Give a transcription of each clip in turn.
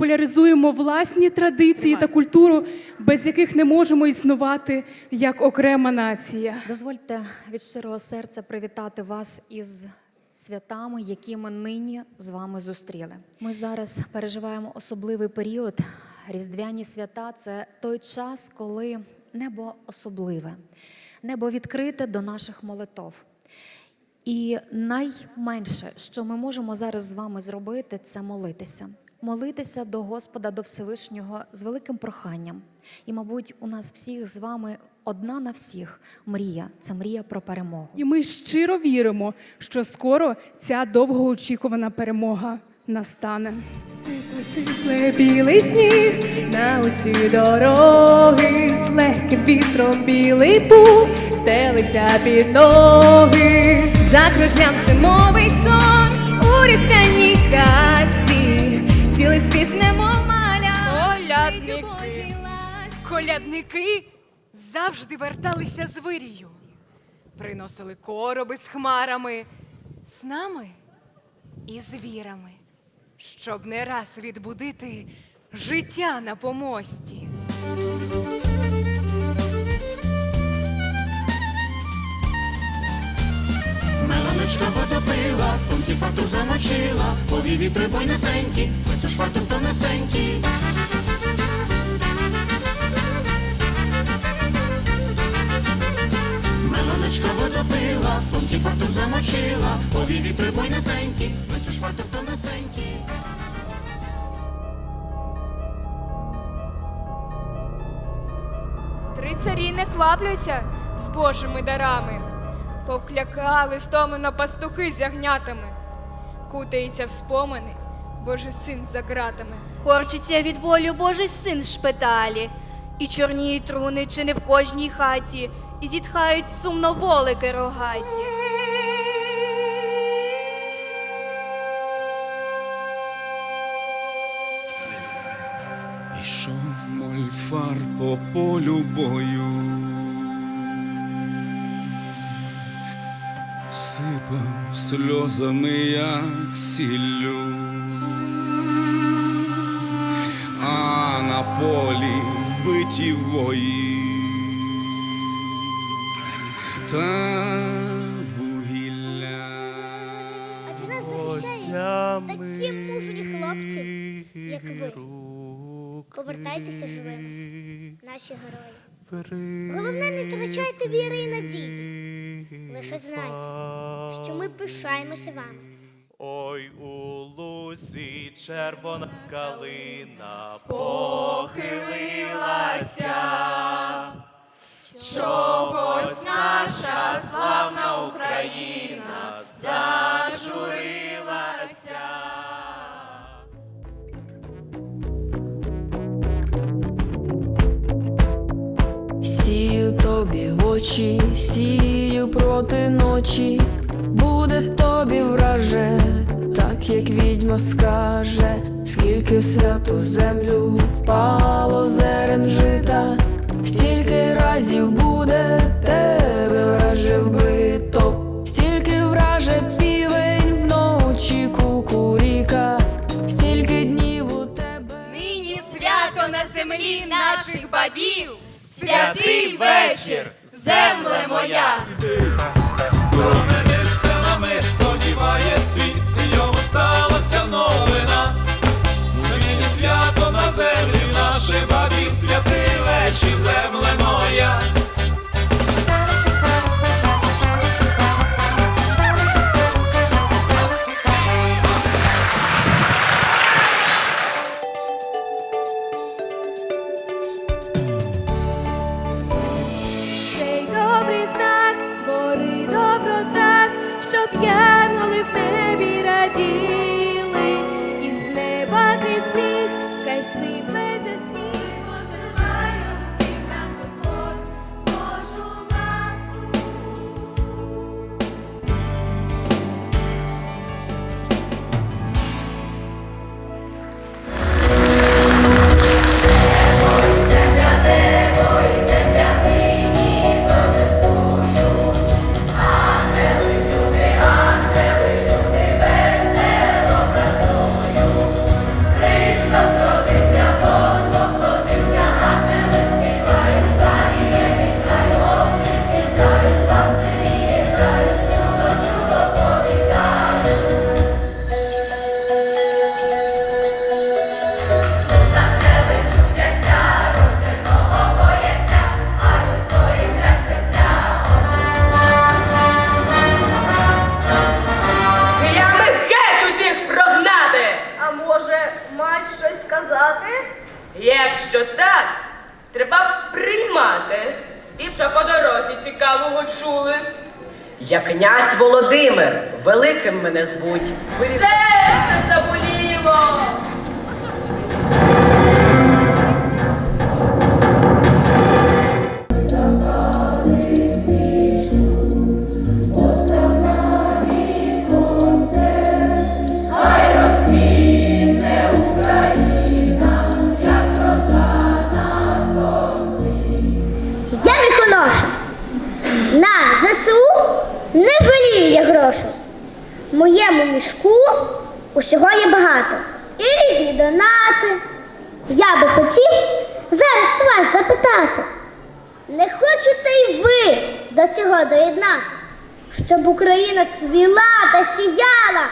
популяризуємо власні традиції та культуру, без яких не можемо існувати як окрема нація. Дозвольте від щирого серця привітати вас із святами, які ми нині з вами зустріли. Ми зараз переживаємо особливий період. Різдвяні свята це той час, коли небо особливе, небо відкрите до наших молитов. І найменше, що ми можемо зараз з вами зробити, це молитися. Молитися до Господа, до Всевишнього з великим проханням. І, мабуть, у нас всіх з вами одна на всіх мрія це мрія про перемогу. І ми щиро віримо, що скоро ця довгоочікувана перемога настане. Сипле, сипле білий сніг на усі дороги, з легким вітром білий пух стелиться під ноги. Закружляв зимовий сон у різдвяній казці, цілий світ немов маля, Колядники. Колядники завжди верталися з вирію, приносили короби з хмарами, з нами і звірами, щоб не раз відбудити життя на помості. Меланочка водопила, тонкі фартух замочила, пові вітри бойнесенькі, весу швартух тонесенький. Меланочка водопила, тонкі фартух замочила, пові вітри бойнесенькі, весу швартух тонесенький. Три царі не квапляться з Божими дарами, повклякали стомлено пастухи з ягнятами, кутається в спомини Божий син за ґратами. Корчиться від болю Божий син в шпиталі, і чорніють труни чи не в кожній хаті, і зітхають сумно волики рогаті. Ішов мольфар по полю бою, сипав сльозами, як сіллю, а на полі вбиті вої та вугілля. Адже нас захищають такі мужні хлопці, як ви. Повертайтеся живими, наші герої. Головне, не втрачайте віри і надії. Лише знайте, що ми пишаємося вами. Ой у лузі червона калина похилилася, Чогось наша славна Україна зажурилася. Сію тобі в очі, сію проти ночі, тобі враже, так як відьма скаже, скільки в святу землю впало зерен жита, стільки разів буде тебе враже вбито, стільки враже півень вночі кукуріка, стільки днів у тебе. Нині свято на землі наших бабів, святий вечір, земле моя. Землі наші бабі, святи, вечір, земле моя. Якщо так, треба приймати і що по дорозі цікавого чули. Я князь Володимир, великим мене звуть. Серце заболіло. моєму мішку усього є багато. І різні донати. Я би хотів зараз вас запитати. Не хочете й ви до цього доєднатись, щоб Україна цвіла та сіяла,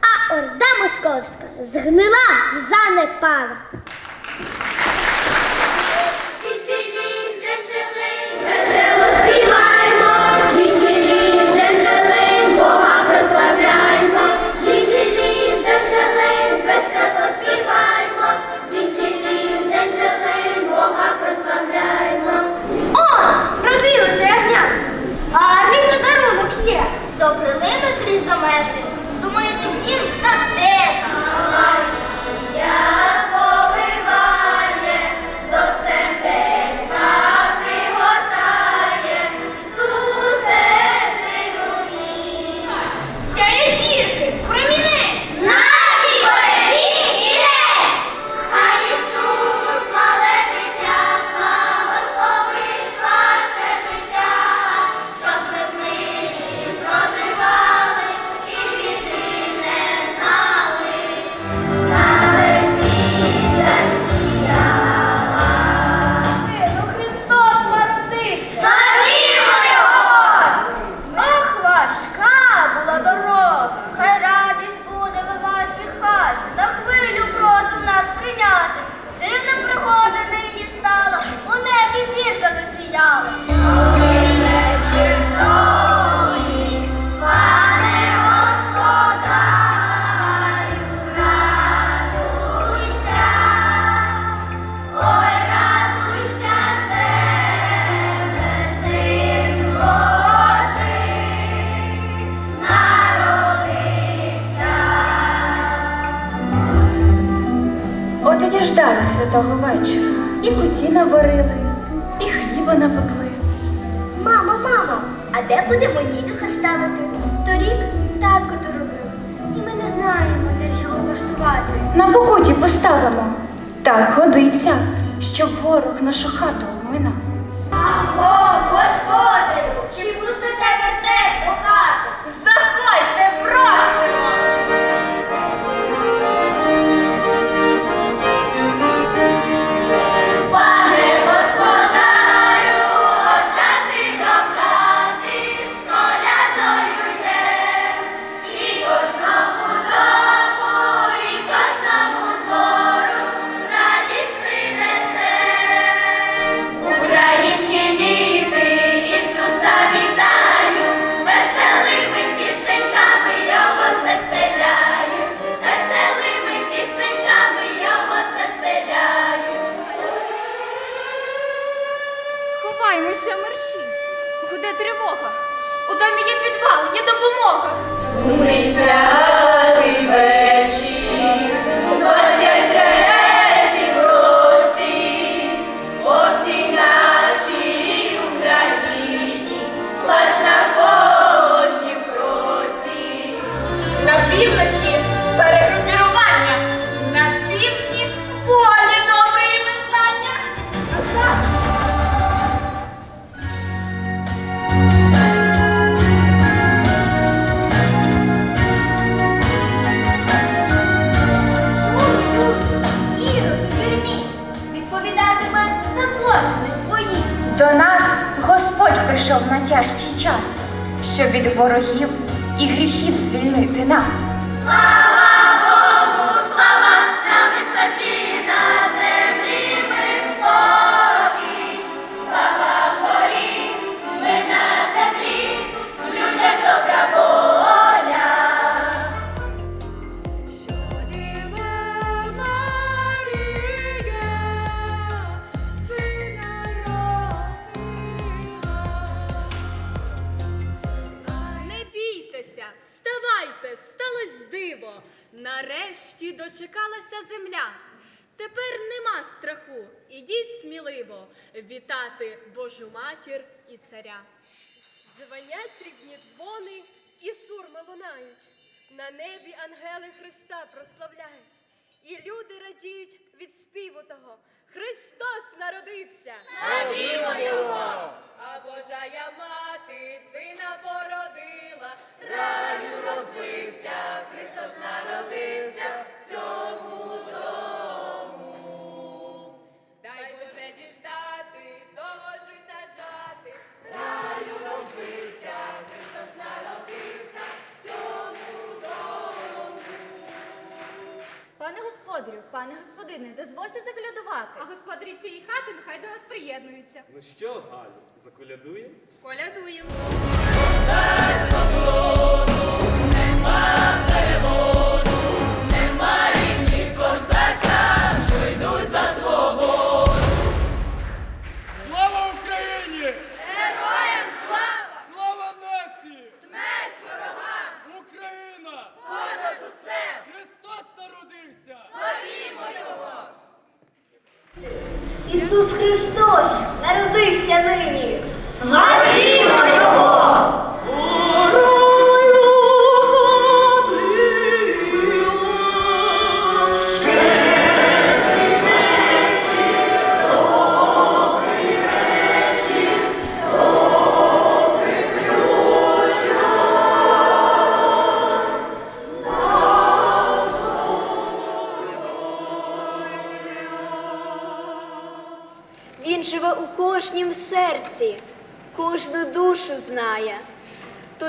а орда московська згнила в занепад. aslında святого вечора і куті наварили, і хліба напекли. Мамо, мамо, а де будемо дідуха ставити? Торік татко то робив, і ми не знаємо, де ж його влаштувати. На покуті поставимо. Так годиться, щоб ворог нашу хату обминав. Аго, господи! допомога. Сумниця. прийшов на тяжкий час, щоб від ворогів і гріхів звільнити нас. Слава! Вітати Божу матір і царя. Звенять срібні дзвони і сурми лунають. На небі ангели Христа прославляють. І люди радіють від співу того. Христос народився! Славімо Його! А Божая мати сина породила, раю розбився, Христос народився в цьому пане господине, дозвольте заглядувати. А господарі цієї хати нехай до нас приєднуються. Ну що, Галю, заколядуємо? Колядуємо.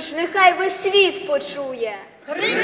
Тож нехай весь світ почує. Христос!